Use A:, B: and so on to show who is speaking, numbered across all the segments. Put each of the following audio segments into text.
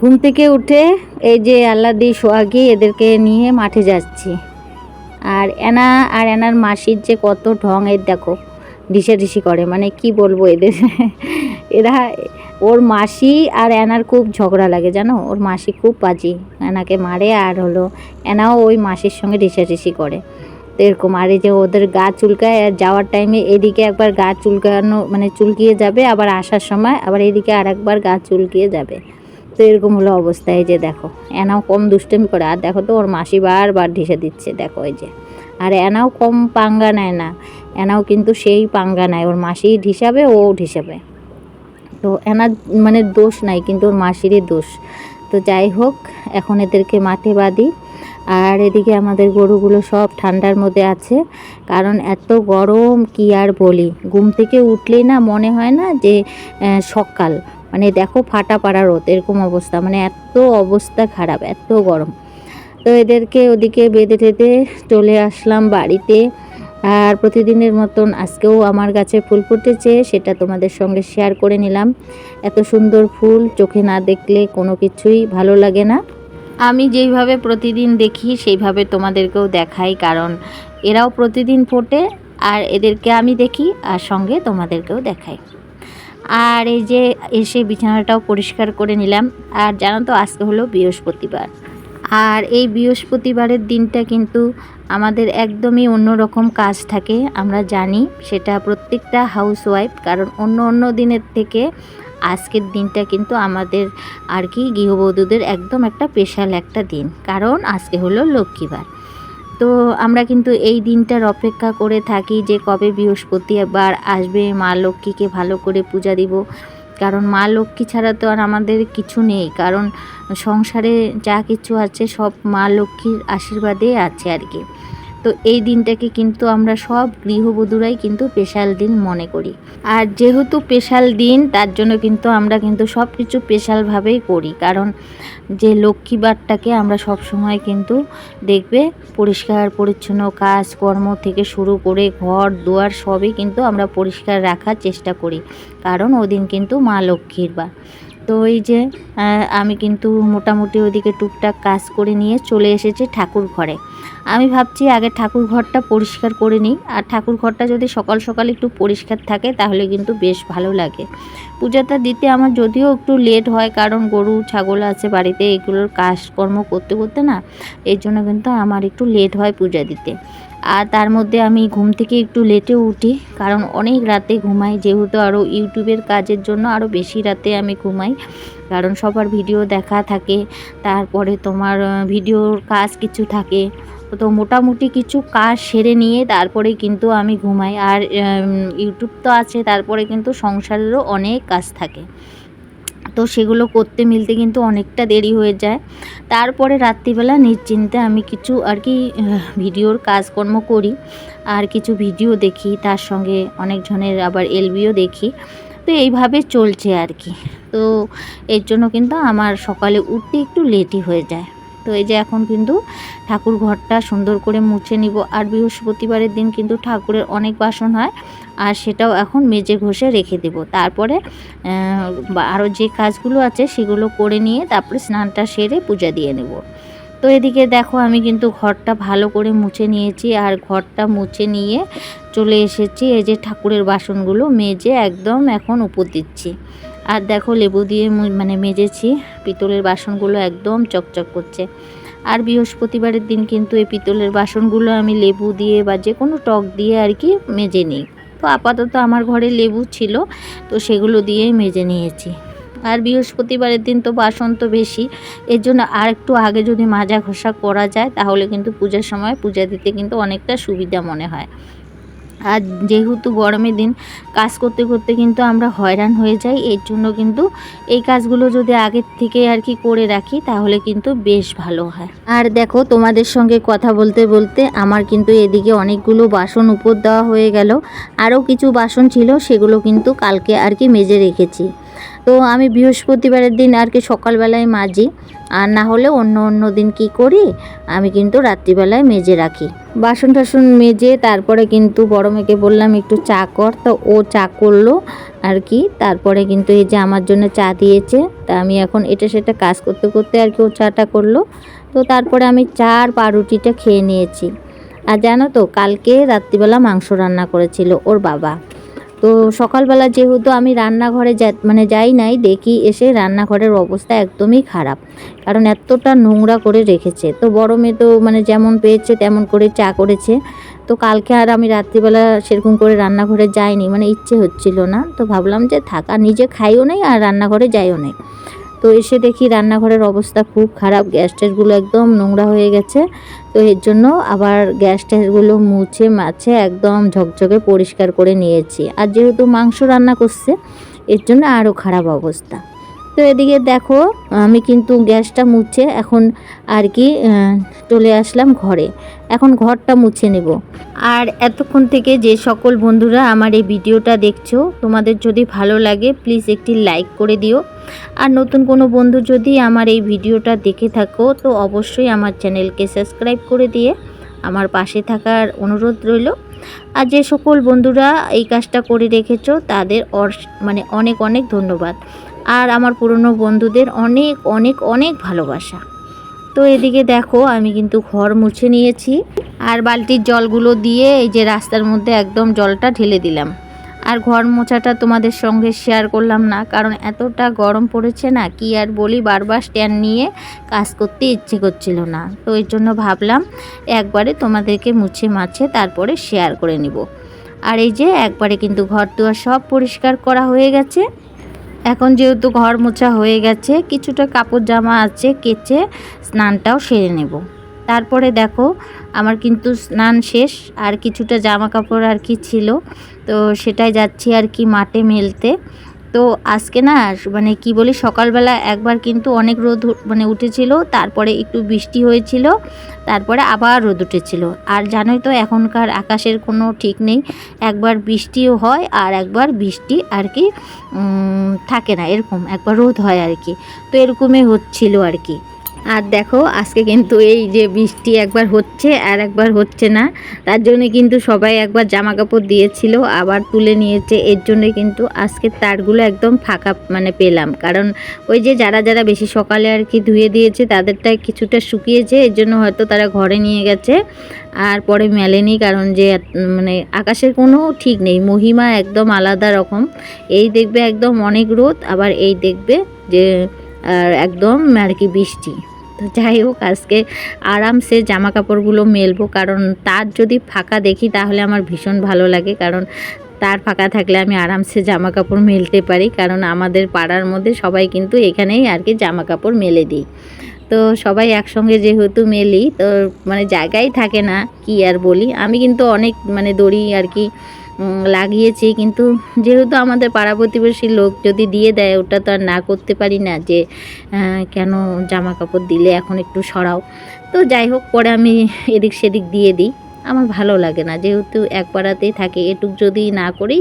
A: ঘুম থেকে উঠে এই যে আল্লাদি, সোহাগি এদেরকে নিয়ে মাঠে যাচ্ছি। আর এনা আর এনার মাসির যে কত ঢং এর দেখো ঢিসাঢিসি করে মানে কি বলব এদের? এরা, ওর মাসি আর এনার খুব ঝগড়া লাগে, জানো? ওর মাসি খুব বাজি এনাকে মারে আর হলো, এনাও ওই মাসির সঙ্গে ঢিসাঢিসি করে। তো এরকম, আর এই যে ওদের গা চুলকায়, আর যাওয়ার টাইমে এদিকে একবার গা চুলকানো মানে চুলকিয়ে যাবে, আবার আসার সময় আবার এদিকে আর একবার গা চুলকিয়ে যাবে। তো এরকম হলো অবস্থা, এই যে দেখো। এনাও কম দুষ্টমি করে, আর দেখো তো ওর মাসি বারবার ঢিসে দিচ্ছে, দেখো এই যে। আর এনাও কম পাঙ্গা নেয় না, এনাও কিন্তু সেই পাঙ্গা নেয়, ওর মাসি ঢিসাবে, ও ঢিসাবে। তো এনার মানে দোষ নাই, কিন্তু ওর মাসিরই দোষ। তো যাই হোক, এখন এদেরকে মাঠে বাঁধি, আর এদিকে আমাদের গরুগুলো সব ঠান্ডার মধ্যে আছে, কারণ এত গরম কি আর বলি। ঘুম থেকে উঠলেই না মনে হয় না যে সকাল। মানে দেখো ফাটা পাড়া রোদ, এরকম অবস্থা। মানে এত অবস্থা খারাপ, এত গরম। তো এদেরকে ওদিকে বেঁধে টেঁধে চলে আসলাম বাড়িতে। আর প্রতিদিনের মতন আজকেও আমার গাছে ফুল ফুটেছে, সেটা তোমাদের সঙ্গে শেয়ার করে নিলাম। এত সুন্দর ফুল, চোখে না দেখলে কোনো কিছুই ভালো লাগে না। আমি যেইভাবে প্রতিদিন দেখি, সেইভাবে তোমাদেরকেও দেখাই, কারণ এরাও প্রতিদিন ফোটে, আর এদেরকে আমি দেখি, আর সঙ্গে তোমাদেরকেও দেখাই। আর এই যে এসে বিছানাটাও পরিষ্কার করে নিলাম। আর জানো তো, আজকে হলো বৃহস্পতিবার। আর এই বৃহস্পতিবারের দিনটা কিন্তু আমাদের একদমই অন্যরকম কাজ থাকে, আমরা জানি। সেটা প্রত্যেকটা হাউস ওয়াইফ কারণ অন্য অন্য দিনের থেকে আজকের দিনটা কিন্তু আমাদের আর কি গৃহবধূদের একদম একটা স্পেশাল একটা দিন। কারণ আজকে হলো লক্ষ্মীবার। তো আমরা কিন্তু এই দিনটার অপেক্ষা করে থাকি যে কবে বৃহস্পতিবার আসবে, মা লক্ষ্মীকে ভালো করে পূজা দিব। কারণ মা লক্ষ্মী ছাড়া তো আর আমাদের কিছু নেই। কারণ সংসারে যা কিছু আছে সব মা লক্ষ্মীর আশীর্বাদে আছে আর কি। তো এই দিনটাকে কিন্তু আমরা সব গৃহবধূরাই কিন্তু স্পেশাল দিন মনে করি। আর যেহেতু স্পেশাল দিন, তার জন্য কিন্তু আমরা কিন্তু সব কিছু স্পেশালভাবেই করি। কারণ যে লক্ষ্মীবারটাকে আমরা সব সময় কিন্তু দেখবে, পরিষ্কার, পরিচ্ছন্ন কাজকর্ম থেকে শুরু করে ঘর, দুয়ার সবই কিন্তু আমরা পরিষ্কার রাখার চেষ্টা করি। কারণ ওদিন কিন্তু মা লক্ষ্মীর বার তো এই যে আমি কিন্তু মোটামুটি ওদিকে টুকটাক কাজ করে নিয়ে চলে এসেছি ঠাকুর ঘরে। আমি ভাবছি আগে ঠাকুর ঘরটা পরিষ্কার করে নিই। আর ঠাকুর ঘরটা যদি সকাল সকাল একটু পরিষ্কার থাকে, তাহলে কিন্তু বেশ ভালো লাগে। পূজাটা দিতে আমার যদিও একটু লেট হয়, কারণ গরু, ছাগল আছে বাড়িতে, এগুলোর কাজকর্ম করতে করতে না, এর জন্য কিন্তু আমার একটু লেট হয় পূজা দিতে। আর তার মধ্যে আমি ঘুম থেকে একটু লেটে উঠি, কারণ অনেক রাতে ঘুমাই, যেহেতু আরও ইউটিউবের কাজের জন্য আরও বেশি রাতে আমি ঘুমাই। কারণ সবার ভিডিও দেখা থাকে, তারপরে তোমার ভিডিওর কাজ কিছু থাকে। তো মোটামুটি কিছু কাজ সেরে নিয়ে তারপরে কিন্তু আমি ঘুমাই। আর ইউটিউব তো আছে, তারপরে কিন্তু সংসারেরও অনেক কাজ থাকে। তো সেগুলো করতে মিলতে কিন্তু অনেকটা দেরি হয়ে যায়। তারপরে রাত্রিবেলা নিশ্চিন্তে আমি কিছু আর কি ভিডিওর কাজকর্ম করি। আর কিছু ভিডিও দেখি, তার সঙ্গে অনেকজনের আবার এলবিও দেখি। তো এইভাবে চলছে আর কি। তো এর জন্য কিন্তু আমার সকালে উঠতে একটু লেটই হয়ে যায়। তো এই যে এখন কিন্তু ঠাকুর ঘরটা সুন্দর করে মুছে নিব। আর বৃহস্পতিবারের দিন কিন্তু ঠাকুরের অনেক বাসন হয়, আর সেটাও এখন মেজে ঘষে রেখে দেব। তারপরে আরও যে কাজগুলো আছে সেগুলো করে নিয়ে তারপরে স্নানটা সেরে পূজা দিয়ে নেব। তো এদিকে দেখো আমি কিন্তু ঘরটা ভালো করে মুছে নিয়েছি, আর ঘরটা মুছে নিয়ে চলে এসেছি। এই যে ঠাকুরের বাসনগুলো মেজে একদম এখন উপর দিচ্ছি। আর দেখো লেবু দিয়ে মানে মেজেছি, পিতলের বাসনগুলো একদম চকচক করছে। আর বৃহস্পতিবারের দিন কিন্তু এই পিতলের বাসনগুলো আমি লেবু দিয়ে বা যে কোনো টক দিয়ে আর কি মেজে নিই। তো আপাতত আমার ঘরে লেবু ছিল, তো সেগুলো দিয়েই মেজে নিয়েছি। আর বৃহস্পতিবারের দিন তো বাসন তো বেশি, এর জন্য আর একটু আগে যদি মাজা ঘষা করা যায়, তাহলে কিন্তু পূজার সময় পূজা দিতে কিন্তু অনেকটা সুবিধা মনে হয়। আর যেহেতু গরমের দিন, কাজ করতে করতে কিন্তু আমরা হয়রান হয়ে যাই, এর জন্য কিন্তু এই কাজগুলো যদি আগের থেকে আর কি করে রাখি, তাহলে কিন্তু বেশ ভালো হয়। আর দেখো, তোমাদের সঙ্গে কথা বলতে বলতে আমার কিন্তু এদিকে অনেকগুলো বাসন উপর দেওয়া হয়ে গেল। আরও কিছু বাসন ছিল, সেগুলো কিন্তু কালকে আর কি মেজে রেখেছি। তো আমি বৃহস্পতিবারের দিন আর কি সকালবেলায় মাজি, আর না হলে অন্য অন্য দিন কি করি, আমি কিন্তু রাত্রিবেলায় মেজে রাখি। বাসন টাসন মেজে তারপরে কিন্তু বড় মেয়েকে বললাম, একটু চা কর। তো ও চা করল আর কি। তারপরে কিন্তু এই যে আমার জন্য চা দিয়েছে, তা আমি এখন এটা সেটা কাজ করতে করতে আর কি ও চাটা করল। তো তারপরে আমি চা আর পাউরুটিটা খেয়ে নিয়েছি। আর জানো তো, কালকে রাত্রিবেলা মাংস রান্না করেছিল ওর বাবা। তো সকালবেলা যেহেতু আমি রান্নাঘরে মানে যাই নাই, দেখি এসে রান্নাঘরের অবস্থা একদমই খারাপ। কারণ এতটা নোংরা করে রেখেছে। তো বড় মেয়ে তো মানে যেমন পেয়েছে তেমন করে চা করেছে। তো কালকে আর আমি রাত্রিবেলা সেরকম করে রান্নাঘরে যাইনি মানে ইচ্ছে হচ্ছিল না। তো ভাবলাম যে থাকা নিজে খাইও নেই আর রান্নাঘরে যাইও নেই। তো এসে দেখি রান্নাঘরের অবস্থা খুব খারাপ। গ্যাস ট্যাসগুলো একদম নোংরা হয়ে গেছে। তো এর জন্য আবার গ্যাস ট্যাসগুলো মুছে, মাছে একদম ঝকঝকে পরিষ্কার করে নিয়েছি। আর যেহেতু মাংস রান্না করছে, এর জন্য আরও খারাপ অবস্থা। তো এদিকে দেখো, আমি কিন্তু গ্যাসটা মুছে এখন আর কি চলে আসলাম ঘরে। এখন ঘরটা মুছে নেব। আর এতক্ষণ থেকে যে সকল বন্ধুরা আমার এই ভিডিওটা দেখছ, তোমাদের যদি ভালো লাগে প্লিজ একটি লাইক করে দিও। আর নতুন কোনো বন্ধু যদি আমার এই ভিডিওটা দেখে থাকো, তো অবশ্যই আমার চ্যানেলকে সাবস্ক্রাইব করে দিয়ে আমার পাশে থাকার অনুরোধ রইল। আর যে সকল বন্ধুরা এই কাজটা করে রেখেছো, তাদের মানে অনেক অনেক ধন্যবাদ। আর আমার পুরনো বন্ধুদের অনেক অনেক অনেক ভালোবাসা। তো এদিকে দেখো, আমি কিন্তু ঘর মুছে নিয়েছি আর বালতির জলগুলো দিয়ে এই যে রাস্তার মধ্যে একদম জলটা ঢেলে দিলাম। আর ঘর মোছাটা তোমাদের সঙ্গে শেয়ার করলাম না, কারণ এতটা গরম পড়েছে না, কি আর বলি, বারবার স্ট্যান্ড নিয়ে কাজ করতে ইচ্ছে করছিল না। তো এর জন্য ভাবলাম একবারে তোমাদেরকে মুছে মাছে তারপরে শেয়ার করে নিব। আর এই যে একবারে কিন্তু ঘর দুয়ার সব পরিষ্কার করা হয়ে গেছে। এখন যেহেতু ঘর মোছা হয়ে গেছে, কিছুটা কাপড় জামা আছে, কেচে স্নানটাও সেরে নেব। তারপরে দেখো, আমার কিন্তু স্নান শেষ, আর কিছুটা জামা কাপড় আর কি ছিল। তো সেটাই যাচ্ছি আর কি মাঠে মেলতে। তো আজকে না মানে কি বলি, সকালবেলা একবার কিন্তু অনেক রোদ মানে উঠেছিল, তারপরে একটু বৃষ্টি হয়েছিল, তারপরে আবার রোদ উঠেছিল। আর জানোই তো, এখনকার আকাশের কোনো ঠিক নেই, একবার বৃষ্টিও হয় আর একবার বৃষ্টি আর কি থাকে না, এরকম একবার রোদ হয় আর কি। তো এরকমই হচ্ছিল আর কি। আর দেখো, আজকে কিন্তু এই যে বৃষ্টি একবার হচ্ছে আর একবার হচ্ছে না, তার জন্য কিন্তু সবাই একবার জামা কাপড় দিয়েছিল, আবার তুলে নিয়েছে। এর জন্য কিন্তু আজকে তারগুলো একদম ফাঁকা মানে পেলাম। কারণ ওই যে যারা যারা বেশি সকালে আর কি ধুয়ে দিয়েছে, তাদেরটা কিছুটা শুকিয়েছে, এর জন্য হয়তো তারা ঘরে নিয়ে গেছে। আর পরে মেলেনি, কারণ যে মানে আকাশের কোনো ঠিক নেই, মহিমা একদম আলাদা রকম। এই দেখবে একদম অনেক রোদ, আবার এই দেখবে যে আর একদম আর কি বৃষ্টি। তো যাই হোক, আজকে আরামসে জামা কাপড়গুলো মেলবো, কারণ তার যদি ফাঁকা দেখি তাহলে আমার ভীষণ ভালো লাগে, কারণ তার ফাঁকা থাকলে আমি আরামসে জামা কাপড় মেলতে পারি, কারণ আমাদের পাড়ার মধ্যে সবাই কিন্তু এখানেই আর কি জামা কাপড় মেলে দিই। তো সবাই একসঙ্গে যেহেতু মেলি, তো মানে জায়গাই থাকে না, কি আর বলি? আমি কিন্তু অনেক মানে দড়ি আর কি লাগিয়েছি, কিন্তু যেহেতু আমাদের পাড়া প্রতিবেশী লোক যদি দিয়ে দেয়, ওটা তো আর না করতে পারি না যে কেন জামা কাপড় দিলে এখন একটু সরাও। তো যাই হোক, পরে আমি এদিক সেদিক দিয়ে দিই। আমার ভালো লাগে না, যেহেতু এক পাড়াতেই থাকে, এটুক যদি না করি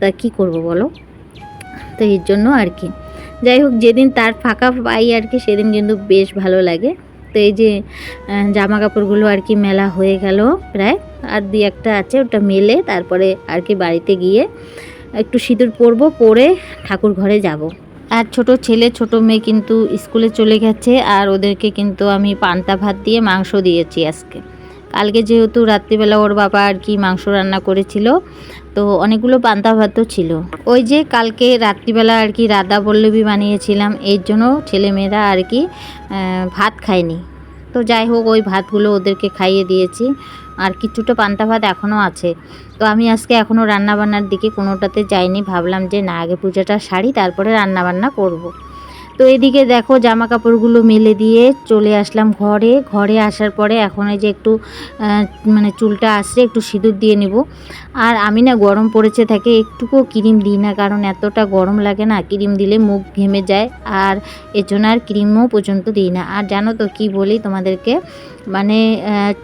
A: তা কি করব বলো? তো এর জন্য আর কি। যাই হোক, যেদিন তার ফাঁকা পাই আর কি, সেদিন কিন্তু বেশ ভালো লাগে। তো এই যে জামা কাপড়গুলো আর কি মেলা হয়ে গেল প্রায়। আর দুই একটা আছে, ওটা মেলে তারপরে আর কি বাড়িতে গিয়ে একটু সিঁদুর পরবো, পরে ঠাকুর ঘরে যাব। আর ছোট ছেলে, ছোট মেয়ে কিন্তু স্কুলে চলে গেছে, আর ওদেরকে কিন্তু আমি পান্তা ভাত দিয়ে মাংস দিয়েছি আজকে। কালকে যেহেতু রাত্রিবেলা ওর বাবা আর কি মাংস রান্না করেছিল, তো অনেকগুলো পান্তা ভাতও ছিল। ওই যে কালকে রাত্রিবেলা আর কি রাধা বল্লভী বানিয়েছিলাম, এর জন্য ছেলেমেয়েরা আর কি ভাত খায়নি। তো যাই হোক, ওই ভাতগুলো ওদেরকে খাইয়ে দিয়েছি। আর কিছুটা পান্তা ভাত এখনও আছে। তো আমি আজকে এখনও রান্নাবান্নার দিকে কোনোটাতে যাইনি, ভাবলাম যে না, আগে পূজাটা সারি, তারপরে রান্নাবান্না করব। তো এদিকে দেখো জামা কাপড়গুলো মেলে দিয়ে চলে আসলাম ঘরে। ঘরে আসার পরে এখন এই যে একটু মানে চুলটা আসছে, একটু সিঁদুর দিয়ে নেব। আর আমি না গরম পড়েছে থাকে, একটুকুও ক্রিম দিই না, কারণ এতটা গরম লাগে না, ক্রিম দিলে মুখ ঘেমে যায়। আর এর জন্য আর ক্রিমও পর্যন্ত দিই না। আর জানো তো কি বলি তোমাদেরকে? মানে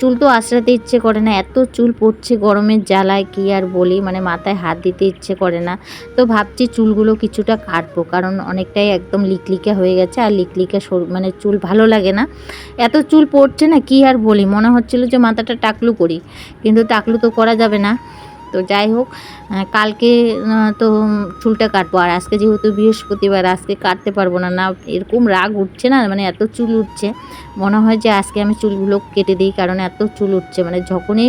A: চুল তো আশ্রাতে ইচ্ছে করে না, এত চুল পড়ছে গরমের জ্বালায়, কি আর বলি মানে মাথায় হাত দিতে ইচ্ছে করে না। তো ভাবছি চুলগুলো কিছুটা কাটবো, কারণ অনেকটাই একদম লিকলিকা হয়ে গেছে, আর লিকলিকা মানে চুল ভালো লাগে না। এত চুল পড়ছে না, কি আর বলি, মনে হচ্ছিল যে মাথাটা টাকলু করি, কিন্তু টাকলু তো করা যাবে না। তো যাই হোক কালকে তো চুলটা কাটবো। আর আজকে যেহেতু বৃহস্পতিবার, আজকে কাটতে পারব না। না, এরকম রাগ উঠছে না মানে এত চুল উঠছে। মনে হয় যে আজকে আমি চুলগুলো কেটে দিই, কারণ এত চুল উঠছে। মানে যখনই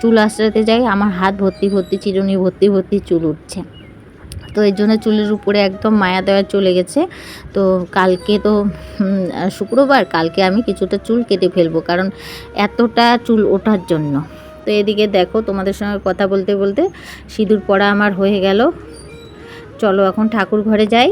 A: চুল আশ্রাতে যাই, আমার হাত ভর্তি ভর্তি, চিরুনি ভর্তি ভর্তি চুল উঠছে। তো এই জন্য চুলের উপরে একদম মায়া দেওয়া চলে গেছে। তো কালকে তো শুক্রবার, কালকে আমি কিছুটা চুল কেটে ফেলব, কারণ এতটা চুল ওঠার জন্য। তো এদিকে দেখো তোমাদের সঙ্গে কথা বলতে বলতে সিঁদুর পড়া আমার হয়ে গেল। চলো এখন ঠাকুর ঘরে যাই।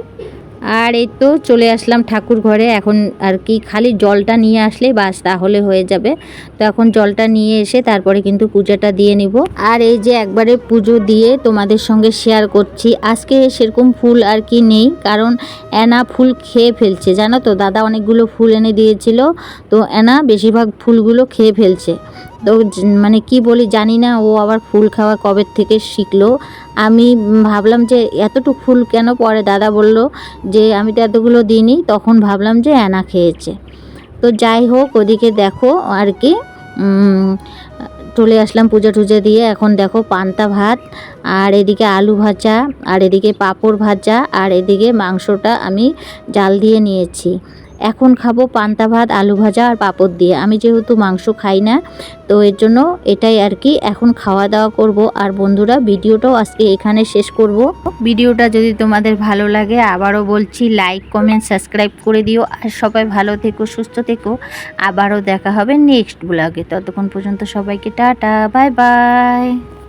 A: আর এই তো চলে আসলাম ঠাকুর ঘরে। এখন আর কি খালি জলটা নিয়ে আসলে বাস তাহলে হয়ে যাবে। তো এখন জলটা নিয়ে এসে তারপরে কিন্তু পূজাটা দিয়ে নিব। আর এই যে একবারে পুজো দিয়ে তোমাদের সঙ্গে শেয়ার করছি। আজকে সেরকম ফুল আর কি নেই, কারণ অ্যানা ফুল খেয়ে ফেলছে। জানো তো, দাদা অনেকগুলো ফুল এনে দিয়েছিল। তো অ্যানা বেশিরভাগ ফুলগুলো খেয়ে ফেলছে। তো মানে কি বলি জানি না, ও আবার ফুল খাওয়া কবে থেকে শিখলো। আমি ভাবলাম যে এতটুকু ফুল কেন পরে দাদা বলল যে আমি তো এতগুলো দিইনি, তখন ভাবলাম যে অ্যানা খেয়েছে। তো যাই হোক, ওদিকে দেখো আর কি চলে আসলাম পূজা টুজা দিয়ে। এখন দেখো পান্তা ভাত, আর এদিকে আলু ভাজা, আর এদিকে পাঁপড় ভাজা, আর এদিকে মাংসটা আমি জাল দিয়ে নিয়েছি। এখন খাব পান্তা ভাত, আলু ভাজা আর পাঁপড় দিয়ে। আমি যেহেতু মাংস খাই না, তো এর জন্য এটাই আর কি। এখন খাওয়া দাওয়া করব। আর বন্ধুরা, ভিডিওটাও আজকে এখানে শেষ করব। ভিডিওটা যদি তোমাদের ভালো লাগে, আবারও বলছি লাইক কমেন্ট সাবস্ক্রাইব করে দিও। আর সবাই ভালো থেকো, সুস্থ থেকো। আবারও দেখা হবে নেক্সট ব্লগে ততক্ষণ পর্যন্ত সবাইকে টাটা বাই বাই